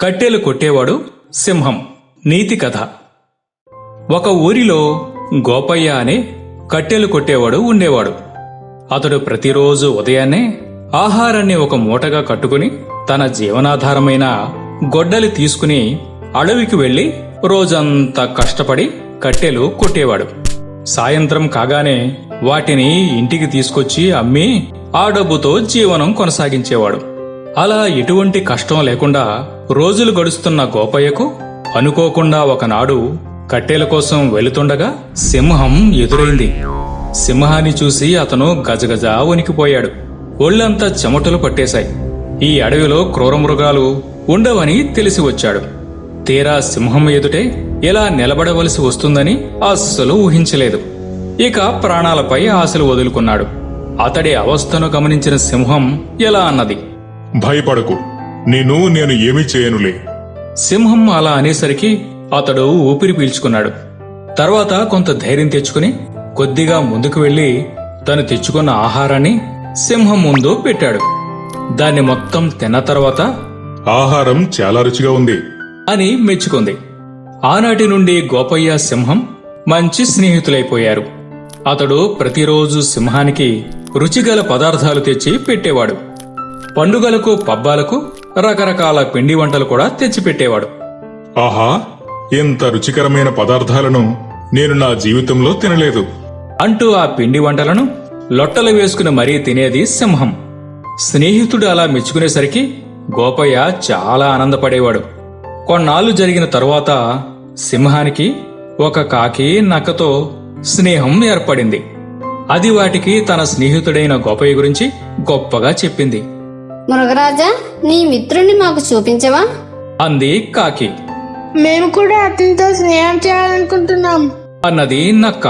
కట్టెలు కొట్టేవాడు సింహం. నీతి కథ. ఒక ఊరిలో గోపయ్య అనే కట్టెలు కొట్టేవాడు ఉండేవాడు. అతడు ప్రతిరోజు ఉదయాన్నే ఆహారాన్ని ఒక మూటగా కట్టుకుని తన జీవనాధారమైన గొడ్డలి తీసుకుని అడవికి వెళ్ళి రోజంతా కష్టపడి కట్టెలు కొట్టేవాడు. సాయంత్రం కాగానే వాటిని ఇంటికి తీసుకొచ్చి అమ్మి ఆ డబ్బుతో జీవనం కొనసాగించేవాడు. అలా ఎటువంటి కష్టం లేకుండా రోజులు గడుస్తున్న గోపయ్యకు అనుకోకుండా ఒకనాడు కట్టెల కోసం వెళుతుండగా సింహం ఎదురైంది. సింహాన్ని చూసి అతను గజగజ వణికిపోయాడు. ఒళ్ళంతా చెమటలు పట్టేశాయి. ఈ అడవిలో క్రూరమృగాలు ఉండవని తెలిసి వచ్చాడు. తీరా సింహం ఎదుటే ఇలా నిలబడవలసి వస్తుందని అస్సలు ఊహించలేదు. ఇక ప్రాణాలపై ఆశలు వదులుకున్నాడు. అతడి అవస్థను గమనించిన సింహం ఎలా అన్నది? భయపడకు. నిన్ను నేను ఏమీ చేయనులే. సింహం అలా అనేసరికి అతడు ఊపిరి పీల్చుకున్నాడు. తర్వాత కొంత ధైర్యం తెచ్చుకుని కొద్దిగా ముందుకు వెళ్ళి తను తెచ్చుకున్న ఆహారాన్ని సింహం ముందు పెట్టాడు. దాన్ని మొత్తం తిన్న తర్వాత ఆహారం చాలా రుచిగా ఉంది. అని మెచ్చుకుంది. ఆనాటి నుండి గోపయ్య సింహం మంచి స్నేహితులైపోయారు. అతడు ప్రతిరోజు సింహానికి రుచిగల పదార్థాలు తెచ్చి పెట్టేవాడు. పండుగలకు పబ్బాలకు రకరకాల పిండి వంటలు కూడా తెచ్చిపెట్టేవాడు. ఆహా ఇంత రుచికరమైన పదార్థాలను నేను నా జీవితంలో తినలేదు. అంటూ ఆ పిండి వంటలను లొట్టలు వేసుకుని మరీ తినేది సింహం. స్నేహితుడు అలా మెచ్చుకునేసరికి గోపయ్య చాలా ఆనందపడేవాడు. కొన్నాళ్ళు జరిగిన తరువాత సింహానికి ఒక కాకి నక్కతో స్నేహం ఏర్పడింది. అది వాటికి తన స్నేహితుడైన గోపయ్య గురించి గొప్పగా చెప్పింది. మృగరాజా నీ మిత్రుణ్ణి మాకు చూపించవా? అంది కాకి. మేము కూడా అతనితో స్నేహం చేయాలనుకుంటున్నాం. అన్నది నక్క.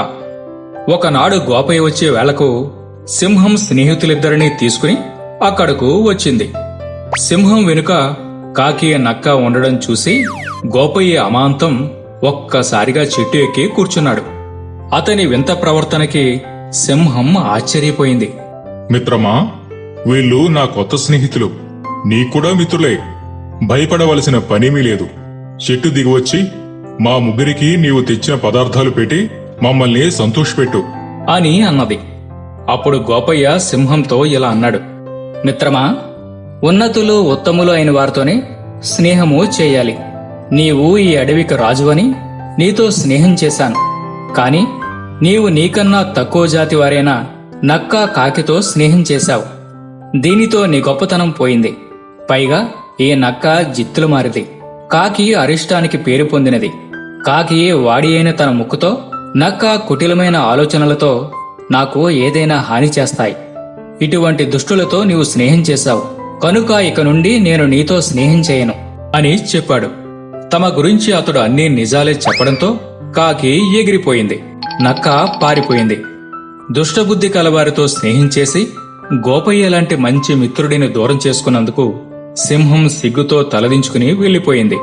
ఒకనాడు గోపయ్య వచ్చే వేళకు సింహం స్నేహితులిద్దరినీ తీసుకుని అక్కడకు వచ్చింది. సింహం వెనుక కాకి నక్క ఉండడం చూసి గోపయ్య అమాంతం ఒక్కసారిగా చెట్టు ఎక్కి కూర్చున్నాడు. అతని వింత ప్రవర్తనకి సింహం ఆశ్చర్యపోయింది. మిత్రమా వీళ్ళు నా కొత్త స్నేహితులు. నీకూడా మిత్రులే. భయపడవలసిన పనేమీ లేదు. చెట్టు దిగివచ్చి మా ముగ్గురికి నీవు తెచ్చిన పదార్థాలు పెట్టి మమ్మల్ని సంతోషపెట్టు. అని అన్నది. అప్పుడు గోపయ్య సింహంతో ఇలా అన్నాడు. మిత్రమా ఉన్నతులు ఉత్తములు అయిన వారితోనే స్నేహము చేయాలి. నీవు ఈ అడవికి రాజువని నీతో స్నేహం చేశాను. కాని నీవు నీకన్నా తక్కువ జాతి వారైన నక్క కాకితో స్నేహం చేశావు. దీనితో నీ గొప్పతనం పోయింది. పైగా ఈ నక్క జిత్తులు మారిది. కాకి అరిష్టానికి పేరు పొందినది. కాకి వాడి అయిన తన ముక్కుతో నక్క కుటిలమైన ఆలోచనలతో నాకు ఏదైనా హాని చేస్తాయి. ఇటువంటి దుష్టులతో నీవు స్నేహం చేశావు. కనుక ఇక నుండి నేను నీతో స్నేహం చేయను అని చెప్పాడు. తమ గురించి అతడు అన్ని నిజాలే చెప్పడంతో కాకి ఎగిరిపోయింది. నక్క పారిపోయింది. దుష్టబుద్ధి కలవారితో స్నేహం చేసి గోపయ్య లాంటి మంచి మిత్రుడిని దూరం చేసుకున్నందుకు సింహం సిగ్గుతో తలదించుకుని వెళ్ళిపోయింది.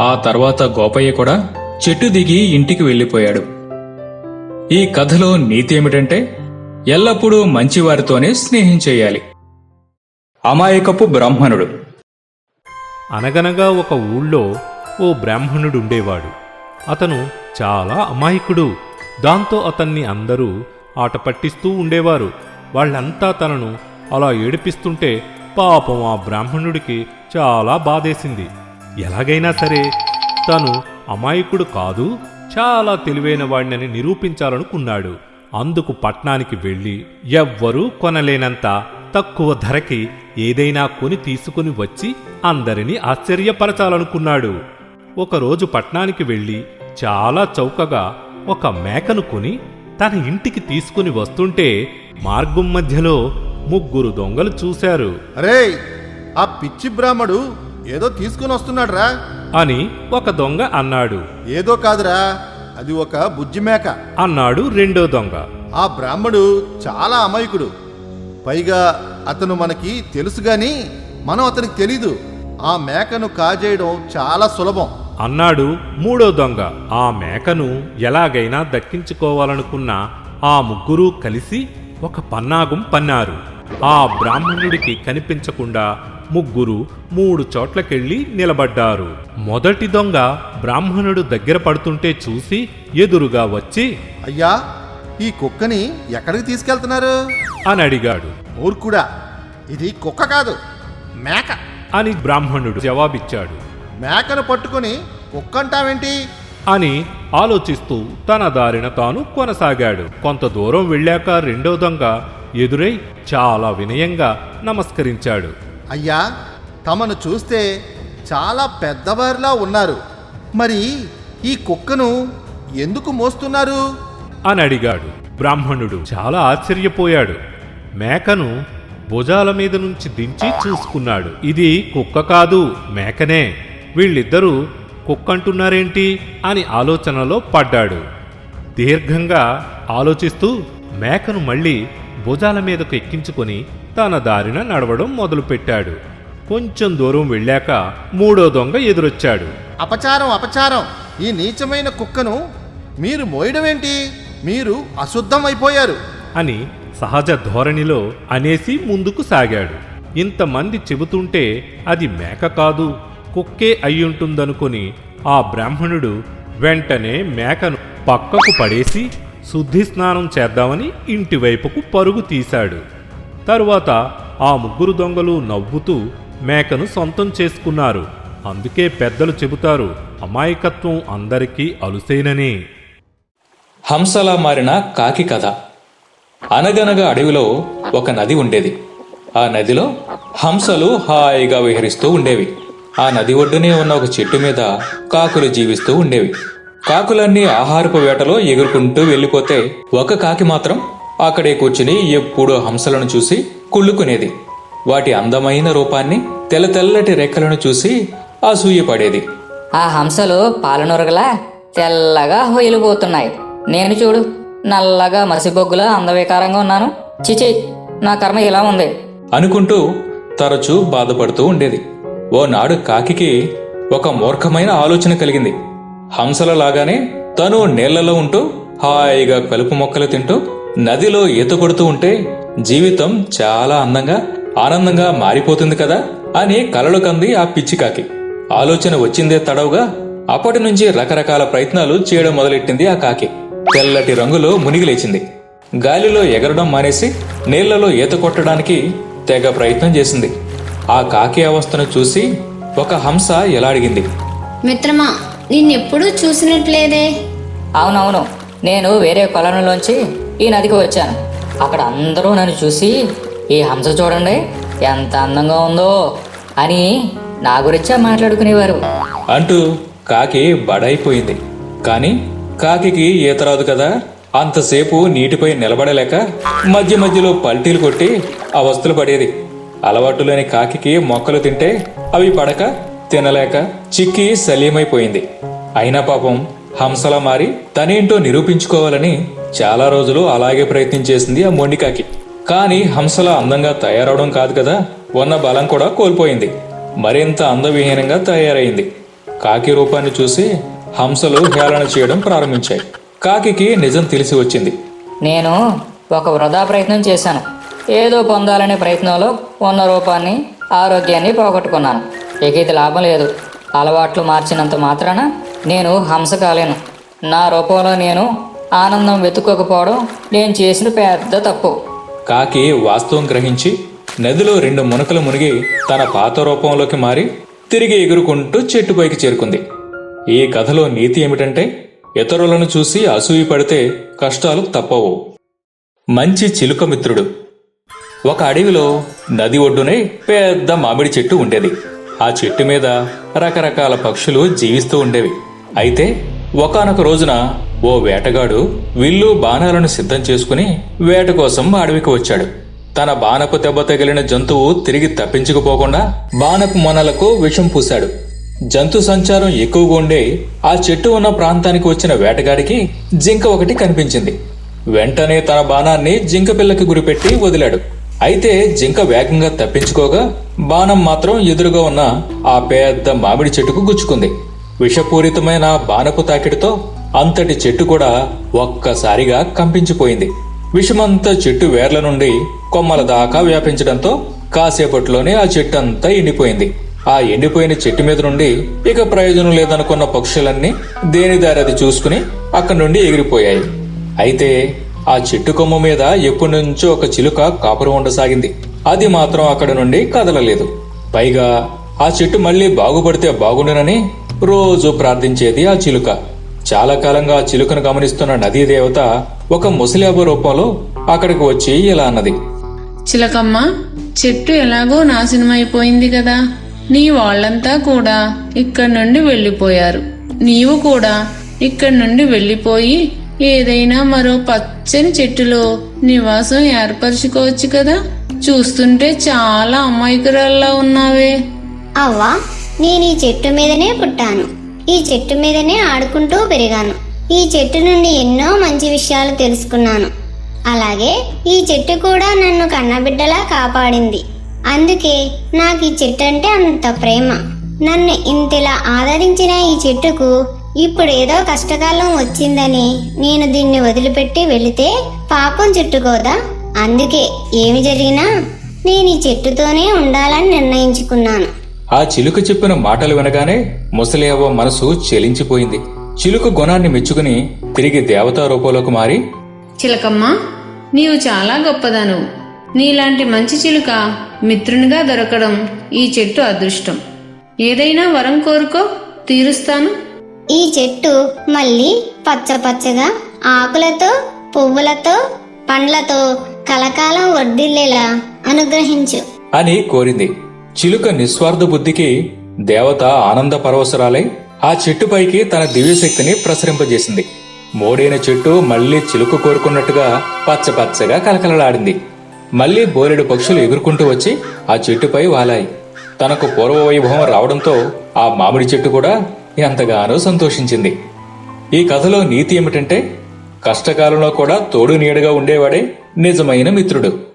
ఆ తర్వాత గోపయ్య కూడా చెట్టు దిగి ఇంటికి వెళ్ళిపోయాడు. ఈ కథలో నీతి ఏమిటంటే ఎల్లప్పుడూ మంచివారితోనే స్నేహం చేయాలి. అమాయకపు బ్రాహ్మణుడు. అనగనగా ఒక ఊళ్ళో ఓ బ్రాహ్మణుడుండేవాడు. అతను చాలా అమాయకుడు. దాంతో అతన్ని అందరూ ఆట పట్టిస్తూ ఉండేవారు. వాళ్ళంతా తనను అలా ఏడిపిస్తుంటే పాపం ఆ బ్రాహ్మణుడికి చాలా బాధేసింది. ఎలాగైనా సరే తను అమాయకుడు కాదు చాలా తెలివైన వాడినని నిరూపించాలనుకున్నాడు. అందుకు పట్నానికి వెళ్ళి ఎవ్వరూ కొనలేనంత తక్కువ ధరకి ఏదైనా కొని తీసుకుని వచ్చి అందరినీ ఆశ్చర్యపరచాలనుకున్నాడు. ఒకరోజు పట్నానికి వెళ్ళి చాలా చౌకగా ఒక మేకను కొని తన ఇంటికి తీసుకుని వస్తుంటే మార్గం మధ్యలో ముగ్గురు దొంగలు చూశారు. అరే ఆ పిచ్చి బ్రాహ్మడు ఏదో తీసుకుని వస్తున్నాడురా. అని ఒక దొంగ అన్నాడు. ఏదో కాదురా అది ఒక బుజ్జి మేక. అన్నాడు రెండో దొంగ. ఆ బ్రాహ్మడు చాలా అమాయకుడు. పైగా అతను మనకి తెలుసు గాని మనం అతనికి తెలీదు. ఆ మేకను కాజేయడం చాలా సులభం. అన్నాడు మూడో దొంగ. ఆ మేకను ఎలాగైనా దక్కించుకోవాలనుకున్న ఆ ముగ్గురూ కలిసి ఒక పన్నాగం పన్నారు. ఆ బ్రాహ్మణుడికి కనిపించకుండా ముగ్గురు మూడు చోట్లకెళ్ళి నిలబడ్డారు. మొదటి దొంగ బ్రాహ్మణుడు దగ్గర పడుతుంటే చూసి ఎదురుగా వచ్చి అయ్యా ఈ కుక్కని ఎక్కడికి తీసుకెళ్తున్నారు? అని అడిగాడు. మూర్ఖుడా ఇది కుక్క కాదు మేక. అని బ్రాహ్మణుడు జవాబిచ్చాడు. మేకను పట్టుకొని కుక్క అంటావేంటి అని ఆలోచిస్తూ తన దారిన తాను కొనసాగాడు. కొంత దూరం వెళ్ళాక రెండో దొంగ ఎదురై చాలా వినయంగా నమస్కరించాడు. అయ్యా తమను చూస్తే చాలా పెద్దవారిలా ఉన్నారు. మరి ఈ కుక్కను ఎందుకు మోస్తున్నారు? అని అడిగాడు. బ్రాహ్మణుడు చాలా ఆశ్చర్యపోయాడు. మేకను భుజాల మీద నుంచి దించి చూసుకున్నాడు. ఇది కుక్క కాదు మేకనే. వీళ్ళిద్దరూ కుక్కంటున్నారేంటి అని ఆలోచనలో పడ్డాడు. దీర్ఘంగా ఆలోచిస్తూ మేకను మళ్ళీ భుజాల మీదకు ఎక్కించుకొని తన దారిన నడవడం మొదలుపెట్టాడు. కొంచెం దూరం వెళ్ళాక మూడో దొంగ ఎదురొచ్చాడు. అపచారం అపచారం! ఈ నీచమైన కుక్కను మీరు మోయడమేంటి? మీరు అశుద్ధం అయిపోయారు అని సహజ ధోరణిలో అనేసి ముందుకు సాగాడు. ఇంతమంది చెబుతుంటే అది మేక కాదు కుక్కే అయ్యుంటుందనుకుని ఆ బ్రాహ్మణుడు వెంటనే మేకను పక్కకు పడేసి శుద్ధి స్నానం చేద్దామని ఇంటివైపుకు పరుగు తీశాడు. తరువాత ఆ ముగ్గురు దొంగలు నవ్వుతూ మేకను సొంతం చేసుకున్నారు. అందుకే పెద్దలు చెబుతారు అమాయకత్వం అందరికీ అలుసేనని. హంసలా మారిన కాకి కథ. అనగనగా అడవిలో ఒక నది ఉండేది. ఆ నదిలో హంసలు హాయిగా విహరిస్తూ ఉండేవి. ఆ నది ఒడ్డునే ఉన్న ఒక చెట్టు మీద కాకులు జీవిస్తూ ఉండేవి. కాకులన్నీ ఆహారపు వేటలో ఎగురుకుంటూ వెళ్ళిపోతే ఒక కాకి మాత్రం అక్కడే కూర్చుని ఎప్పుడూ హంసలను చూసి కుళ్ళుకునేది. వాటి అందమైన రూపాన్ని తెల్ల తెల్లటి రెక్కలను చూసి అసూయపడేది ఆ హంసలు పాలనొరగలా తెల్లగా హొయిలిపోతున్నాయి నేను చూడు నల్లగా మసిబొగ్గులా అందవికారంగా ఉన్నాను. చిచి నా కర్మ ఇలా ఉంది. అనుకుంటూ తరచూ బాధపడుతూ ఉండేది. ఓనాడు కాకికి ఒక మూర్ఖమైన ఆలోచన కలిగింది. హంసల లాగానే తను నీళ్ళలో ఉంటూ హాయిగా కలుపు మొక్కలు తింటూ నదిలో ఈత కొడుతూ ఉంటే జీవితం చాలా అందంగా ఆనందంగా మారిపోతుంది కదా అని కలలు కంది ఆ పిచ్చి కాకి. ఆలోచన వచ్చిందే తడవుగా అప్పటి నుంచి రకరకాల ప్రయత్నాలు చేయడం మొదలెట్టింది ఆ కాకి. తెల్లటి రంగులో మునిగిలేచింది గాలిలో ఎగరడం మానేసి నీళ్ళలో ఈత కొట్టడానికి తెగ ప్రయత్నం చేసింది. ఆ కాకి అవస్థను చూసి ఒక హంస ఎలా అడిగింది? మిత్రమా నిన్నెప్పుడూ చూసినట్లేదే? అవునవును నేను వేరే కొలనులోంచి ఈ నదికి వచ్చాను. అక్కడ అందరూ నన్ను చూసి ఈ హంస చూడండి ఎంత అందంగా ఉందో అని నా గురించే మాట్లాడుకునేవారు. అంటూ కాకి బడైపోయింది. కాని కాకికి ఈత రాదు కదా అంతసేపు నీటిపై నిలబడలేక మధ్య మధ్యలో పల్టీలు కొట్టి అవస్థలు పడేది. అలవాటు లేని కాకికి మొక్కలు తింటే అవి పడక తినలేక చిక్కి సలీమైపోయింది. అయినా పాపం హంసలా మారి తనేంటో నిరూపించుకోవాలని చాలా రోజులు అలాగే ప్రయత్నం చేసింది ఆ మొండికాకి కానీ హంసలా అందంగా తయారవడం కాదు కదా ఉన్న బలం కూడా కోల్పోయింది. మరింత అందవిహీనంగా తయారైంది. కాకి రూపాన్ని చూసి హంసలు హేళన చేయడం ప్రారంభించాయి. కాకికి నిజం తెలిసి వచ్చింది. నేను ఒక వృధా ప్రయత్నం చేశాను. ఏదో పొందాలనే ప్రయత్నంలో ఉన్న రూపాన్ని ఆరోగ్యాన్ని పోగొట్టుకున్నాను. ఇక ఇది లాభం లేదు. అలవాట్లు మార్చినంత మాత్రాన నేను హంస కాలేను నా రూపంలో నేను ఆనందం వెతుక్కోకపోవడం నేను చేసిన పెద్ద తప్పు. కాకి వాస్తవం గ్రహించి నదిలో రెండు మునకలు మునిగి తన పాత రూపంలోకి మారి తిరిగి ఎగురుకుంటూ చెట్టుపైకి చేరుకుంది. ఈ కథలో నీతి ఏమిటంటే ఇతరులను చూసి అసూయ పడితే కష్టాలు తప్పవు. మంచి చిలుక మిత్రుడు. ఒక అడవిలో నది ఒడ్డునే పెద్ద మామిడి చెట్టు ఉండేది. ఆ చెట్టు మీద రకరకాల పక్షులు జీవిస్తూ ఉండేవి. అయితే ఒకానొక రోజున ఓ వేటగాడు విల్లు బాణాలను సిద్ధం చేసుకుని వేట కోసం అడవికి వచ్చాడు. తన బాణపు దెబ్బ తగిలిన జంతువు తిరిగి తప్పించుకుపోకుండా బాణపు మొనలకు విషం పూశాడు. జంతు సంచారం ఎక్కువగా ఉండే ఆ చెట్టు ఉన్న ప్రాంతానికి వచ్చిన వేటగాడికి జింక ఒకటి కనిపించింది. వెంటనే తన బాణాన్ని జింక పిల్లకి గురిపెట్టి వదిలాడు. అయితే జింక వేగంగా తప్పించుకోగా బాణం మాత్రం ఎదురుగా ఉన్న ఆ పెద్ద మామిడి చెట్టుకు గుచ్చుకుంది. విషపూరితమైన బాణపు తాకిడితో అంతటి చెట్టు కూడా ఒక్కసారిగా కంపించిపోయింది. విషమంతా చెట్టు వేర్ల నుండి కొమ్మల దాకా వ్యాపించడంతో కాసేపట్లోనే ఆ చెట్టు అంతా ఎండిపోయింది. ఆ ఎండిపోయిన చెట్టు మీద నుండి ఇక ప్రయోజనం లేదనుకున్న పక్షులన్నీ దేని దారి అది చూసుకుని అక్కడి నుండి ఎగిరిపోయాయి. అయితే ఆ చెట్టు కొమ్మ మీద ఎప్పటి నుంచో ఒక చిలుక కాపురం ఉండసాగింది. అది మాత్రం అక్కడ నుండి కదలలేదు. పైగా ఆ చెట్టు మళ్ళీ బాగుపడితే బాగుండునని రోజు ప్రార్థించేది ఆ చిలుక. చాలా కాలంగా ఆ చిలుకను గమనిస్తున్న నదీ దేవత ఒక ముసలియాబ రూపంలో అక్కడికి వచ్చి ఇలా అన్నది. చిలకమ్మ చెట్టు ఎలాగో నాశనమైపోయింది కదా. నీ వాళ్ళంతా కూడా ఇక్కడి నుండి వెళ్ళిపోయారు. నీవు కూడా ఇక్కడి నుండి వెళ్ళిపోయి ఏదైనా మరో పచ్చని చెట్టులో నివాసం ఏర్పరచుకోవచ్చు కదా? చూస్తుంటే చాలా అమాయకురాల్లా ఉన్నావే. అవ్వా నేను ఈ చెట్టు మీదనే పుట్టాను. ఈ చెట్టు మీదనే ఆడుకుంటూ పెరిగాను. ఈ చెట్టు నుండి ఎన్నో మంచి విషయాలు తెలుసుకున్నాను. అలాగే ఈ చెట్టు కూడా నన్ను కన్నబిడ్డలా కాపాడింది. అందుకే నాకు ఈ చెట్టు అంటే అంత ప్రేమ. నన్ను ఇంతలా ఆదరించిన ఈ చెట్టుకు ఇప్పుడు ఏదో కష్టకాలం వచ్చిందని నేను దీన్ని వదిలిపెట్టి వెళితే పాపం చుట్టుకోదా? అందుకే ఏమి జరిగినా నేను ఈ చెట్టుతోనే ఉండాలని నిర్ణయించుకున్నాను. ఆ చిలుక చెప్పిన మాటలు వినగానే ముసలియవ్వ మనసు చెలించిపోయింది. చిలుక గుణాన్ని మెచ్చుకుని తిరిగి దేవతా రూపంలోకి మారి చిలకమ్మ నీవు చాలా గొప్పదాను. నీలాంటి మంచి చిలుక మిత్రునిగా దొరకడం ఈ చెట్టు అదృష్టం. ఏదైనా వరం కోరుకో తీరుస్తాను. ఈ చెట్టు మళ్ళీ పచ్చ పచ్చగా ఆకులతో పువ్వులతో పండ్లతో కలకాలం వర్ధిల్లేలా అనుగ్రహించు. అని కోరింది. చిలుక నిస్వార్థ బుద్ధికి దేవత ఆనంద పరవశరాలై ఆ చెట్టుపైకి తన దివ్యశక్తిని ప్రసరింపజేసింది. మోడైన చెట్టు మళ్ళీ చిలుక కోరుకున్నట్టుగా పచ్చ పచ్చగా కలకలలాడింది. మళ్ళీ బోలెడు పక్షులు ఎగురుకుంటూ వచ్చి ఆ చెట్టుపై వాలాయి. తనకు పూర్వ వైభవం రావడంతో ఆ మామిడి చెట్టు కూడా ఎంతగానో సంతోషించింది. ఈ కథలో నీతి ఏమిటంటే కష్టకాలంలో కూడా తోడు నీడగా ఉండేవాడే నిజమైన మిత్రుడు.